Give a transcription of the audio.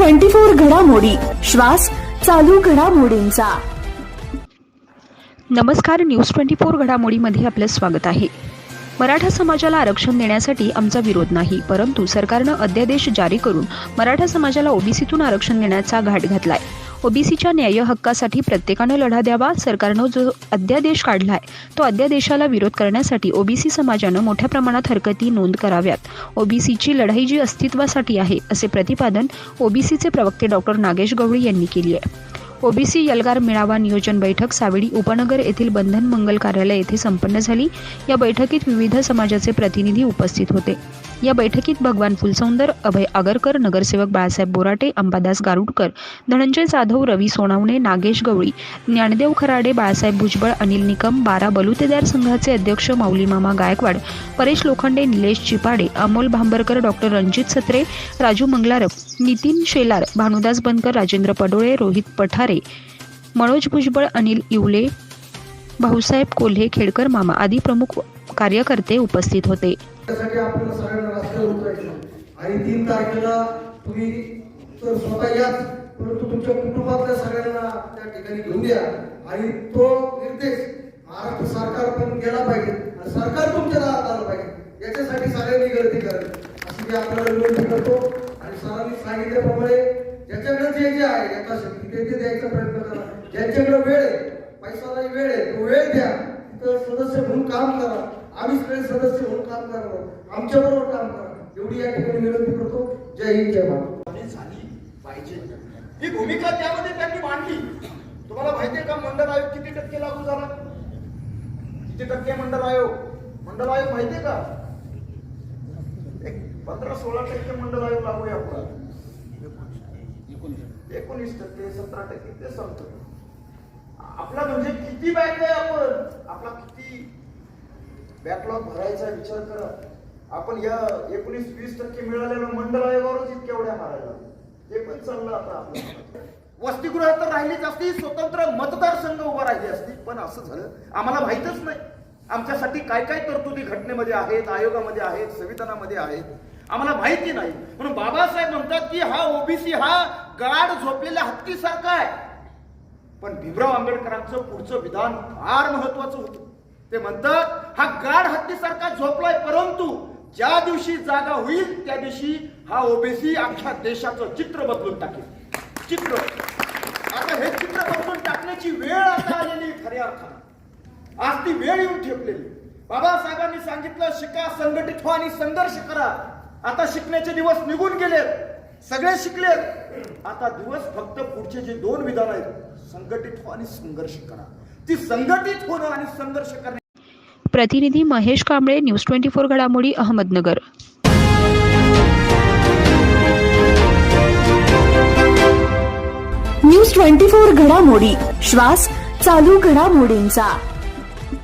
Twenty four घडामोडी. श्वास चालू घडामोडींचा. नमस्कार न्यूज ट्वेंटी फोर घडामोडीमध्ये आपलं स्वागत आहे. मराठा समाजाला आरक्षण देण्यासाठी आमचा विरोध नाही परंतु सरकारनं अध्यादेश जारी करून मराठा समाजाला ओबीसीतून आरक्षण देण्याचा घाट घातलाय. ओबीसीच्या न्याय हक्कासाठी प्रत्येकानं लढा द्यावा सरकारनं जो अध्यादेश काढलाय तो अध्यादेशाला विरोध करण्यासाठी ओबीसी समाजानं मोठ्या प्रमाणात हरकती नोंद कराव्यात. ओबीसीची लढाई जी अस्तित्वासाठी आहे असे प्रतिपादन ओबीसीचे प्रवक्ते डॉक्टर नागेश गवळी यांनी केली आहे. ओबीसी यलगार मेळावा नियोजन बैठक सावेडी उपनगर येथील बंधन मंगल कार्यालय येथे संपन्न झाली. या बैठकीत विविध समाजाचे प्रतिनिधी उपस्थित होते. या बैठकीत भगवान फुलसौंदर अभय आगरकर नगरसेवक बाळासाहेब बोराटे अंबादास गारुडकर धनंजय जाधव रवी सोनावणे नागेश गवळी ज्ञानदेव खराडे बाळासाहेब भुजबळ अनिल निकम बारा बलुतेदार संघाचे अध्यक्ष माऊली मामा गायकवाड परेश लोखंडे निलेश चिपाडे अमोल भांबरकर डॉक्टर रणजित सत्रे राजू मंगलारप नितीन शेलार भानुदास बनकर राजेंद्र पडोळे रोहित पठारे मनोज भुजबळ अनिल इवले भाऊसाहेब कोल्हे खेडकर मामा आदी प्रमुख कार्यकर्ते उपस्थित होते. आणि तीन तारखेला तुम्ही तर स्वतः याच परंतु तुमच्या कुटुंबातल्या सगळ्यांना त्या ठिकाणी घेऊन या. आणि तो निर्देश महाराष्ट्र सरकार पण गेला पाहिजे. आणि सरकार तुमच्या दारात आलं पाहिजे. याच्यासाठी सगळ्यांनी गर्दी करावी. अशी मी आपल्याला विनंती करतो. आणि सरांनी सांगितल्याप्रमाणे ज्याच्याकडे जे जे आहे यथाशक्ती ते ते द्यायचा प्रयत्न करा ज्यांच्याकडे वेळ आहे पैसा नाही वेळ आहे तो वेळ द्या. तिथं सदस्य म्हणून काम करा. आम्ही सगळे सदस्य म्हणून काम करणार आमच्या बरोबर काम करा. एवढी या ठिकाणी विनंती करतो. जय हिंद जय भारत. आणि झाली पाहिजे. ही भूमिका त्यामध्ये त्यांनी मांडली. तुम्हाला माहितीये का मंडळ आयोग किती टक्के लागू झाला? किती टक्के मंडळ आयोग? मंडळ आयोग माहितीये का? एक पंधरा सोळा टक्के मंडळ आयोग लागू आहे आपला. एकोणीस. टक्के सतरा टक्के ते सांगतो आपला म्हणजे किती बॅग आहे आपण? आपला किती बॅकलॉग भरायचा विचार करा. आपण या एकोणीस वीस टक्के मिळालेल्या मंडळ आयोगावरच इतक्या एवढ्या मारायला ते पण चाललं आता आपलं. वसतिगृहात तर राहिलीच असती स्वतंत्र मतदारसंघ उभा राहिली असती पण असं झालं. आम्हाला माहितच नाही. आमच्यासाठी काय काय तरतुदी घटनेमध्ये आहेत आयोगामध्ये आहेत संविधानामध्ये आहेत आम्हाला माहिती नाही. म्हणून बाबासाहेब म्हणतात की हा ओबीसी हा गाढ झोपलेल्या हत्तीसारखा आहे. पण भीमराव आंबेडकरांचं पुढचं विधान फार महत्वाचं होतं. ते म्हणतात हा गाढ हत्तीसारखा झोपलाय परंतु ज्या दिवशी जागा होईल त्या दिवशी हा ओबीसी अख्ख्या देशाचं चित्र बदलून टाकेल. चित्र. आता हे चित्र बदलून टाकण्याची वेळ आता आलेली खऱ्या अर्थानं. आज ती वेळ येऊन ठेपलेली. बाबासाहेबांनी सांगितलं शिका संघटित व्हा आणि संघर्ष करा. आता शिकण्याचे दिवस निघून गेले सगळे शिकले. आता दिवस फक्त पुढचे जे दोन विधान आहेत संघटित व्हा आणि संघर्ष करा. ती संघटित होणं आणि संघर्ष करणे. प्रतिनिधी Mahesh Kamble news twenty four घडामोडी अहमदनगर. न्यूज ट्वेंटी फोर घडामोडी श्वास चालू घडामोडींचा.